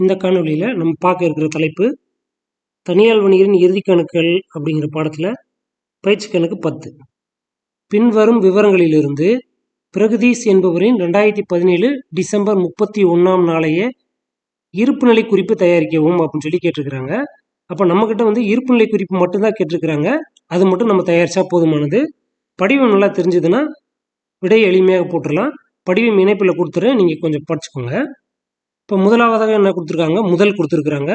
இந்த காணொலியில் நம்ம பார்க்க இருக்கிற தலைப்பு தனியார் வணிகரின் இறுதி கணக்குகள் அப்படிங்கிற பாடத்தில் பயிற்சி கணக்கு பத்து. பின்வரும் விவரங்களிலிருந்து பிரகதீஷ் என்பவரின் ரெண்டாயிரத்தி பதினேழு டிசம்பர் முப்பத்தி ஒன்றாம் நாளைய இருப்புநிலை குறிப்பு தயாரிக்கவும் அப்படின்னு சொல்லி கேட்டிருக்கிறாங்க. அப்போ நம்மக்கிட்ட வந்து இருப்புநிலை குறிப்பு மட்டும்தான் கேட்டிருக்கிறாங்க. அது மட்டும் நம்ம தயாரித்தா போதுமானது. படிவம் நல்லா தெரிஞ்சதுன்னா விடை எளிமையாக போட்டுடலாம் படிவம் இணைப்பில் கொடுத்துறேன். நீங்கள் கொஞ்சம் படிச்சுக்கோங்க. இப்போ முதலாவதாக என்ன கொடுத்துருக்காங்க? முதல் கொடுத்துருக்குறாங்க.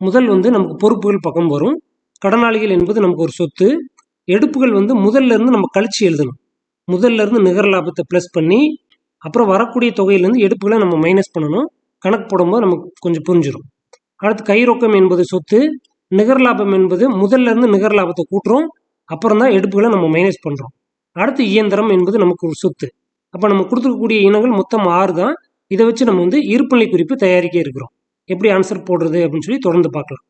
முதல் வந்து நமக்கு பொறுப்புகள் பக்கம் வரும். கடனாளிகள் என்பது நமக்கு ஒரு சொத்து. எடுப்புகள் வந்து முதல்ல இருந்து நம்ம கழிச்சு எழுதணும். முதல்ல இருந்து நிகர லாபத்தை ப்ளஸ் பண்ணி அப்புறம் வரக்கூடிய தொகையிலேருந்து எடுப்புகளை நம்ம மைனஸ் பண்ணணும். கணக்கு போடும்போது நமக்கு கொஞ்சம் புரிஞ்சிடும் அடுத்து கை ரொக்கம் என்பது சொத்து. நிகர் லாபம் என்பது முதல்ல இருந்து நிகர் லாபத்தை கூட்டுறோம். அப்புறம் தான் எடுப்புகளை நம்ம மைனஸ் பண்ணுறோம் அடுத்து இயந்திரம் என்பது நமக்கு ஒரு சொத்து. அப்போ நம்ம கொடுத்துருக்கக்கூடிய இனங்கள் மொத்தம் ஆறு தான் இதை வச்சு நம்ம வந்து இருப்புநிலை குறிப்பு தயாரிக்க இருக்கிறோம். எப்படி ஆன்சர் போடுறது அப்படின்னு சொல்லி தொடர்ந்து பார்க்கலாம்.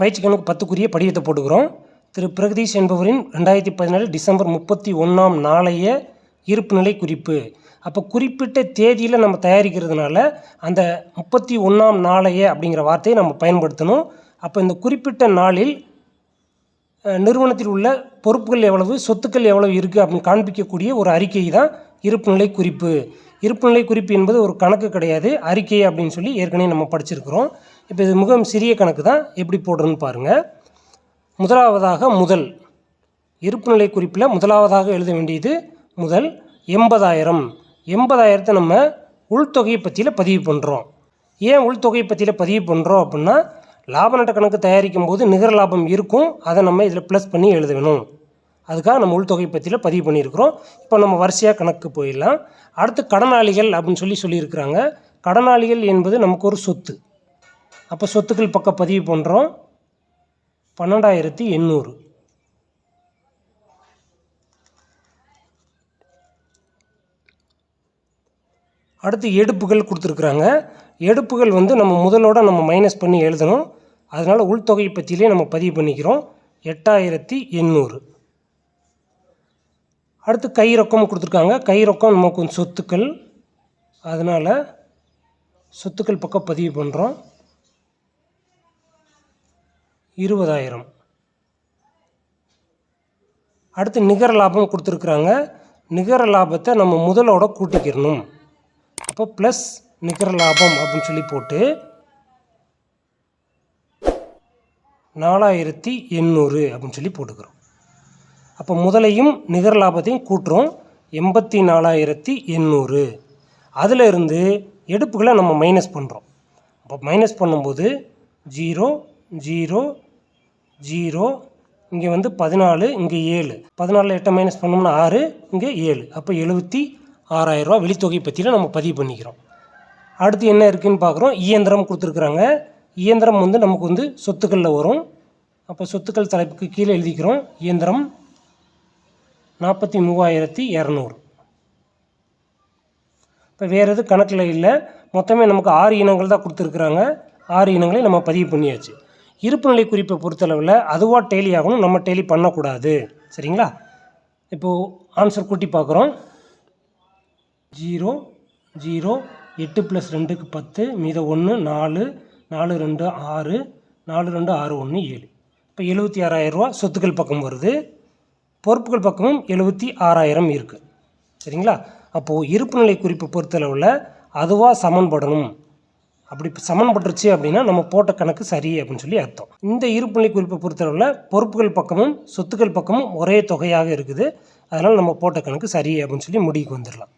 பயிற்சி கணக்கு பத்துக்குரிய படிவத்தை போட்டுக்கிறோம் திரு. பிரகதீஷ் என்பவரின் ரெண்டாயிரத்தி பதினாலு டிசம்பர் முப்பத்தி ஒன்றாம் நாளைய இருப்புநிலை குறிப்பு. அப்போ குறிப்பிட்ட தேதியில் நம்ம தயாரிக்கிறதுனால அந்த முப்பத்தி ஒன்றாம் நாளைய அப்படிங்கிற வார்த்தையை நம்ம பயன்படுத்தணும். அப்போ இந்த குறிப்பிட்ட நாளில் நிறுவனத்தில் உள்ள பொறுப்புகள் எவ்வளவு சொத்துக்கள் எவ்வளவு இருக்குது அப்படின்னு காண்பிக்கக்கூடிய ஒரு அறிக்கை தான் இருப்புநிலை குறிப்பு. இருப்புநிலை குறிப்பு என்பது ஒரு கணக்கு கிடையாது அறிக்கை அப்படின்னு சொல்லி ஏற்கனவே நம்ம படிச்சிருக்கிறோம். இப்போ இது மிகவும் சிறிய கணக்கு தான் எப்படி போடுறதுன்னு பாருங்கள் முதலாவதாக முதல். இருப்புநிலை குறிப்பில் முதலாவதாக எழுத வேண்டியது முதல் எண்பதாயிரம். எண்பதாயிரத்தை நம்ம உள்தொகையை பற்றியில் பதிவு பண்ணுறோம் ஏன் உள்தொகையை பற்றியில் பதிவு பண்ணுறோம் அப்படின்னா லாப நட்ட கணக்கு தயாரிக்கும் போது நிகர லாபம் இருக்கும். அதை நம்ம இதில் ப்ளஸ் பண்ணி எழுத வேணும் அதுக்காக நம்ம உள்தொகை பற்றியில் பதிவு பண்ணியிருக்கிறோம். இப்போ நம்ம வரிசையாக கணக்கு போயிடலாம். அடுத்து கடனாளிகள் அப்படின்னு சொல்லி சொல்லியிருக்கிறாங்க. கடனாளிகள் என்பது நமக்கு ஒரு சொத்து. அப்போ சொத்துக்கள் பக்கம் பதிவு பண்ணுறோம் பன்னெண்டாயிரத்தி எண்ணூறு. அடுத்து எடுப்புகள் கொடுத்துருக்குறாங்க. எடுப்புகள் வந்து நம்ம முதலோட நம்ம மைனஸ் பண்ணி எழுதணும். அதனால் உள்தொகை பற்றியிலே நம்ம பதிவு பண்ணிக்கிறோம். எட்டாயிரத்தி எண்ணூறு. அடுத்து கை ரொக்கம் கொடுத்துருக்காங்க. கை ரொக்கம் நமக்கு கொஞ்சம் சொத்துக்கள். அதனால் சொத்துக்கள் பக்கம் பதிவு பண்ணுறோம் இருபதாயிரம். அடுத்து நிகர லாபம் கொடுத்துருக்குறாங்க. நிகர லாபத்தை நம்ம முதலோட கூட்டிக்கிறணும். அப்போ ப்ளஸ் நிகர லாபம் அப்படின்னு சொல்லி போட்டு நாலாயிரத்தி எண்ணூறு அப்படின்னு சொல்லி போட்டுக்கிறோம். அப்போ முதலையும் நிகர லாபத்தையும் கூட்டுறோம். எண்பத்தி நாலாயிரத்தி எண்ணூறு. அதில் இருந்து எடுப்புகளை நம்ம மைனஸ் பண்ணுறோம் அப்போ மைனஸ் பண்ணும்போது ஜீரோ ஜீரோ ஜீரோ இங்கே வந்து பதினாலு இங்கே ஏழு. பதினாலில் எட்டை மைனஸ் பண்ணோம்னா ஆறு இங்கே ஏழு. அப்போ எழுபத்தி ஆறாயிரரூவா வெளித்தொகை பற்றியில் நம்ம பதிவு பண்ணிக்கிறோம். அடுத்து என்ன இருக்குதுன்னு பார்க்குறோம். இயந்திரம் கொடுத்துருக்குறாங்க. இயந்திரம் வந்து நமக்கு வந்து சொத்துக்களில் வரும். அப்போ சொத்துக்கள் தலைப்புக்கு கீழே எழுதிக்கிறோம். இயந்திரம் நாற்பத்தி மூவாயிரத்தி இரநூறு. இப்போ வேறு எதுவும் கணக்கில் இல்லை. மொத்தமே நமக்கு ஆறு இனங்கள் தான் கொடுத்துருக்குறாங்க. ஆறு இனங்களை நம்ம பதிவு பண்ணியாச்சு. இருப்புநிலை குறிப்பை பொறுத்தளவில் அதுவாக டெய்லி ஆகணும். நம்ம டெய்லி பண்ணக்கூடாது. சரிங்களா? இப்போது ஆன்சர் கூட்டி பார்க்குறோம். ஜீரோ ஜீரோ எட்டு ப்ளஸ் ரெண்டுக்கு பத்து மீத ஒன்று நாலு நாலு ரெண்டு ஆறு நாலு ரெண்டு ஆறு ஒன்று ஏழு. இப்போ எழுபத்தி ஆறாயிரரூவா சொத்துக்கள் பக்கம் வருது. பொறுப்புகள் பக்கமும் எழுபத்தி ஆறாயிரம் இருக்குது சரிங்களா? அப்போது இருப்பு நிலை குறிப்பு பொறுத்தளவில் அதுவாக சமன்படணும். அப்படி சமன்பட்டுருச்சு அப்படின்னா நம்ம போட்ட கணக்கு சரி அப்படின்னு சொல்லி அர்த்தம். இந்த இருப்புநிலை குறிப்பை பொறுத்தளவில் பொறுப்புகள் பக்கமும் சொத்துக்கள் பக்கமும் ஒரே தொகையாக இருக்குது. அதனால் நம்ம போட்ட கணக்கு சரி அப்படின்னு சொல்லி முடிவுக்கு வந்துடலாம்.